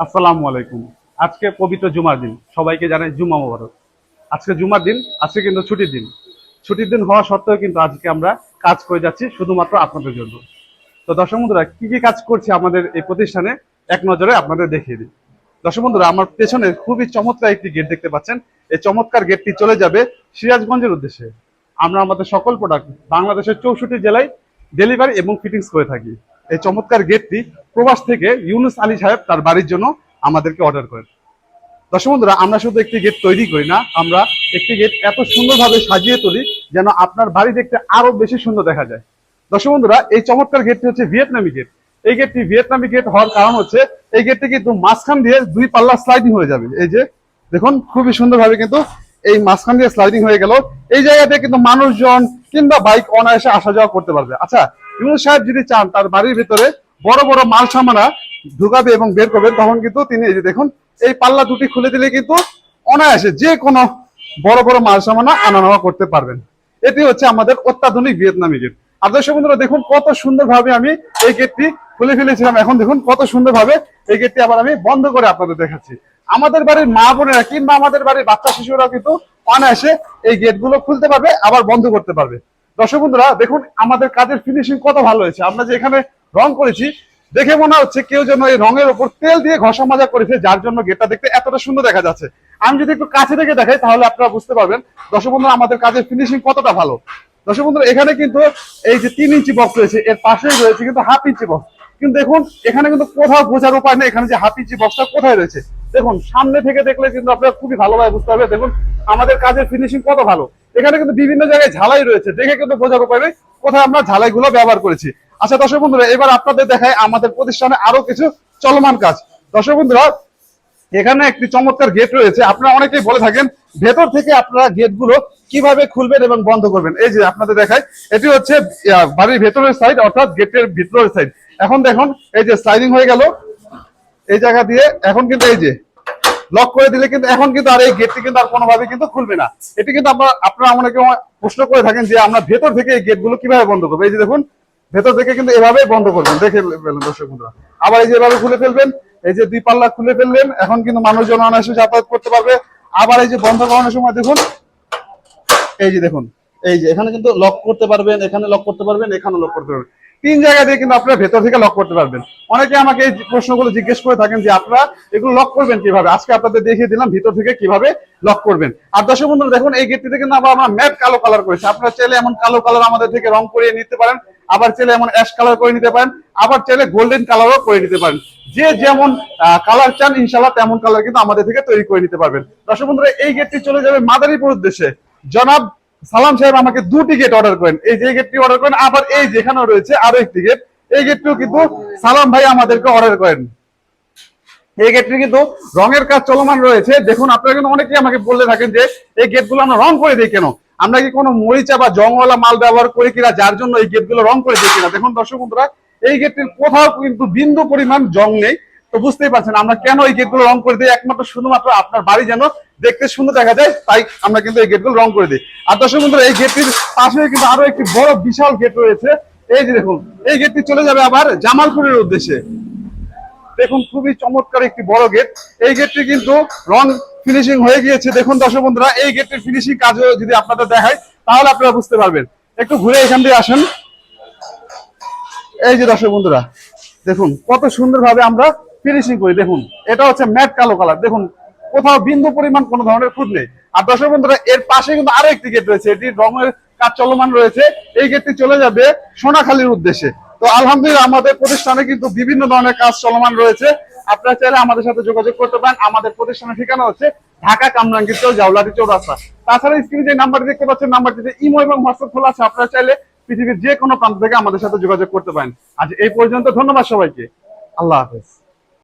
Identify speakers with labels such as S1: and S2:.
S1: আসসালামু আলাইকুম। আজকে পবিত্র জুমার দিন। সবাইকে জানাই জুমা মোবারক। আজকে জুমার দিন, আজকে কিন্তু ছুটির দিন। ছুটির দিন হওয়া সত্ত্বেও কিন্তু আজকে আমরা কাজ করে যাচ্ছি শুধুমাত্র আপনাদের জন্য। তো দর্শক বন্ধুরা, কি কি কাজ করছি আমাদের এই প্রতিষ্ঠানে, এক নজরে আপনাদের দেখিয়ে দিই। দর্শক বন্ধুরা, আমার পেছনে খুবই চমৎকার একটি গেট দেখতে পাচ্ছেন। এই চমৎকার গেটটি চলে যাবে সিরাজগঞ্জের উদ্দেশ্যে। আমরা আমাদের সকল প্রোডাক্ট বাংলাদেশের চৌষট্টি জেলায় ডেলিভারি এবং ফিটিংস করে থাকি। এই চমৎকার গেটটি প্রবাস থেকে ইউনুস আলী সাহেব তার বাড়ির জন্য আমাদেরকে অর্ডার করেন। দর্শক বন্ধুরা, আমরা শুধু একটি গেট তৈরি করি না, আমরা একটি গেট এত সুন্দরভাবে সাজিয়ে তুলি যেন আপনার বাড়ি দেখতে আরও বেশি সুন্দর দেখা যায়। দর্শক বন্ধুরা, এই চমৎকার গেটটি হচ্ছে ভিয়েতনামি গেট। এই গেটটি ভিয়েতনামি গেট হওয়ার কারণ হচ্ছে, এই গেটটি কিন্তু মাঝখান দিয়ে দুই পাল্লা স্লাইডিং হয়ে যাবে। এই যে, দেখুন, খুবই সুন্দরভাবে কিন্তু এই মাঝখান দিয়ে স্লাইডিং হয়ে গেল। এই জায়গাতে কিন্তু মানুষজন কিংবা বাইক অনায়াসে আসা যাওয়া করতে পারবে। আচ্ছা ইউনুস সাহেব যদি চান, তার বাড়ির ভিতরে বড় বড় মাল সামানা ঢুকাবে এবং বের করবে তখন কিন্তু তিনি এই যে দেখুন, এই পাল্লা দুটি খুলে দিলে কিন্তু অনায়াসে যে কোনো বড় বড় মাল সামানা আনা নেওয়া করতে পারবেন। এটি হচ্ছে আমাদের অত্যাধুনিক ভিয়েতনামি গেট। আর দর্শক বন্ধুরা, দেখুন কত সুন্দরভাবে আমি এই গেটটি খুলে ফেলেছিলাম। এখন দেখুন কত সুন্দরভাবে এই গেটটি আবার আমি বন্ধ করে আপনাদের দেখাচ্ছি। আমাদের বাড়ির মা বোনেরা কিংবা আমাদের বাড়ির বাচ্চা শিশুরা কিন্তু অনায়াসে এই গেটগুলো খুলতে পারবে, আবার বন্ধ করতে পারবে। দর্শক বন্ধুরা, দেখুন আমাদের কাজের ফিনিশিং কত ভালো হয়েছে। আমরা যে এখানে রং করেছি, দেখে মনে হচ্ছে কেউ যেন এই রঙের উপর তেল দিয়ে ঘষা মাজা করেছে, যার জন্য গেটটা দেখতে এতটা সুন্দর দেখা যাচ্ছে। আমি যদি একটু কাছে থেকে দেখাই, তাহলে আপনারা বুঝতে পারবেন। দর্শক বন্ধুরা, আমাদের কাজের ফিনিশিং কতটা ভালো। দর্শক বন্ধুরা, এখানে কিন্তু এই যে তিন ইঞ্চি বক্স রয়েছে, এর পাশেই রয়েছে কিন্তু হাফ ইঞ্চি বক্স কিন্তু দেখুন, এখানে কিন্তু কোথাও বোঝার উপায় নেই। এখানে যে হাফ যে বক্সটা কোথায় রয়েছে? দেখুন, সামনে থেকে দেখলে কিন্তু আপনারা খুবই ভালোভাবে বুঝতে হবে দেখুন, আমাদের কাজের ফিনিশিং কত ভালো। এখানে কিন্তু বিভিন্ন জায়গায় ঝালাই রয়েছে। দেখে কিন্তু বোঝার উপায় নেই কোথায় আমরা ঝালাইগুলো ব্যবহার করেছি। আচ্ছা দর্শক বন্ধুরা, এবার আপনাদের দেখায় আমাদের প্রতিষ্ঠানে আরও কিছু চলমান কাজ। দর্শক বন্ধুরা, এখানে একটি চমৎকার গেট রয়েছে। আপনারা অনেকেই বলে থাকেন, ভেতর থেকে আপনারা গেটগুলো কীভাবে খুলবেন এবং বন্ধ করবেন? এই যে আপনাদের দেখায় এটি হচ্ছে বাড়ির ভেতরের সাইড অর্থাৎ গেটের ভিতরের সাইড এখন দেখুন, এই যে স্লাইডিং হয়ে গেল। এই জায়গা দিয়ে এখন কিন্তু এই যে লক করে দিলে কিন্তু এখন কিন্তু আর এই গেটটি কিন্তু আর কোনোভাবে কিন্তু খুলবে না। এটি কিন্তু আমরা, আপনারা অনেকে প্রশ্ন করে থাকেন যে আমরা ভেতর থেকে এই গেটগুলো কীভাবে বন্ধ করব? এই যে দেখুন, ভেতর থেকে কিন্তু এভাবে বন্ধ করবেন। দেখে ফেলেন দর্শক বন্ধুরা। আবার এই যে এভাবে খুলে ফেলবেন, এই যে দুই পাল্লা খুলে ফেললেন, এখন কিন্তু মানুষজন অনায়াসে যাতায়াত করতে পারবে। আবার এই যে বন্ধ করানোর সময় দেখুন, এই যে দেখুন, এই যে এখানে কিন্তু লক করতে পারবেন, এখানে লক করতে পারবেন এখানে লক করতে পারবেন। তিন জায়গা দিয়ে কিন্তু আপনারা ভেতর থেকে লক করতে পারবেন। অনেকে আমাকে এই প্রশ্নগুলো জিজ্ঞেস করে থাকেন যে আপনারা এগুলো লক করবেন কীভাবে? আজকে আপনাদের দেখিয়ে দিলাম ভিতর থেকে কীভাবে লক করবেন। আর দর্শক বন্ধুরা, দেখুন, এই গেটটিতে কিন্তু আবার আমরা ম্যাট কালো কালার করেছি। আপনারা চাইলে এমন কালো কালার আমাদের থেকে রং করিয়ে নিতে পারেন, আবার চাইলে এমন অ্যাশ কালার করে নিতে পারেন, আবার চাইলে গোল্ডেন কালারও করে নিতে পারেন। যে যেমন কালার চান ইনশাল্লাহ তেমন কালার কিন্তু আমাদের থেকে তৈরি করে নিতে পারবেন। দর্শক বন্ধুরা, এই গেটটি চলে যাবে মাদারীপুর উদ্দেশ্যে। জনাব সালাম সাহেব আমাকে দুটি গেট অর্ডার করেন। এই যে গেটটি অর্ডার করেন, আবার এই যেখানেও রয়েছে আরও একটি গেট এই গেটটিও কিন্তু সালাম ভাই আমাদেরকে অর্ডার করেন। এই গেটটি কিন্তু রঙের কাজ চলমান রয়েছে। দেখুন, আপনারা কিন্তু অনেকেই আমাকে বলতে থাকেন যে, এই গেটগুলো আমরা রং করে দিই কেন? আমরা কি কোনো মরিচা বা জংওয়ালা মাল ব্যবহার করি কিনা, যার জন্য এই গেটগুলো রং করে দিই কিনা? দেখুন দর্শক বন্ধুরা, এই গেটটির কোথাও কিন্তু বিন্দু পরিমাণ জং নেই। তো বুঝতেই পারছেন, আমরা কেন এই গেটগুলো রং করে দিই? একমাত্র শুধুমাত্র আপনার বাড়ি যেন দেখতে সুন্দর দেখা যায়, তাই আমরা কিন্তু এই গেটগুলো রং করে দিই। আর দর্শক বন্ধুরা, এই গেটটির পাশে কিন্তু আরও একটি বড় বিশাল গেট রয়েছে। এই যে দেখুন, এই গেটটি চলে যাবে আবার জামালপুরের উদ্দেশ্যে। দেখুন, খুবই চমৎকার একটি বড় গেট। এই গেটটি কিন্তু রং ফিনিশিং হয়ে গিয়েছে। দেখুন দর্শক বন্ধুরা, এই গেটটির ফিনিশিং কাজও যদি আপনাদের দেখায়, তাহলে আপনারা বুঝতে পারবেন। একটু ঘুরে এখান দিয়ে আসেন। এই যে দর্শক বন্ধুরা, দেখুন, কত সুন্দরভাবে আমরা ফিনিশিং করি, দেখুন, এটা হচ্ছে ম্যাট কালো কালার দেখুন, কোথাও বিন্দু পরিমাণ কোনো ধরনের খুঁত নেই। আর দর্শক বন্ধুরা, এর পাশে কিন্তু আরও একটি গেট রয়েছে। এটি রঙের কাজ চলমান রয়েছে। এই গেটটি চলে যাবে সোনাখালীর উদ্দেশ্যে। তো আলহামদুলিল্লাহ, আমাদের প্রতিষ্ঠানে কিন্তু বিভিন্ন ধরনের কাজ চলমান রয়েছে। আপনারা চাইলে আমাদের সাথে যোগাযোগ করতে পারেন। আমাদের প্রতিষ্ঠানের ঠিকানা হচ্ছে ঢাকা কামরাঙ্গীর চৌ জাউলারি চৌরাস্তা। তাছাড়া স্ক্রিনে যে নাম্বারটি দেখতে পাচ্ছেন নাম্বারটিতে ইমো এবং হোয়াটসঅ্যাপ খোলা আছে। আপনারা চাইলে পৃথিবীর যে কোনো প্রান্ত থেকে আমাদের সাথে যোগাযোগ করতে পারেন। আজ এই পর্যন্ত ধন্যবাদ সবাইকে। আল্লাহ হাফেজ।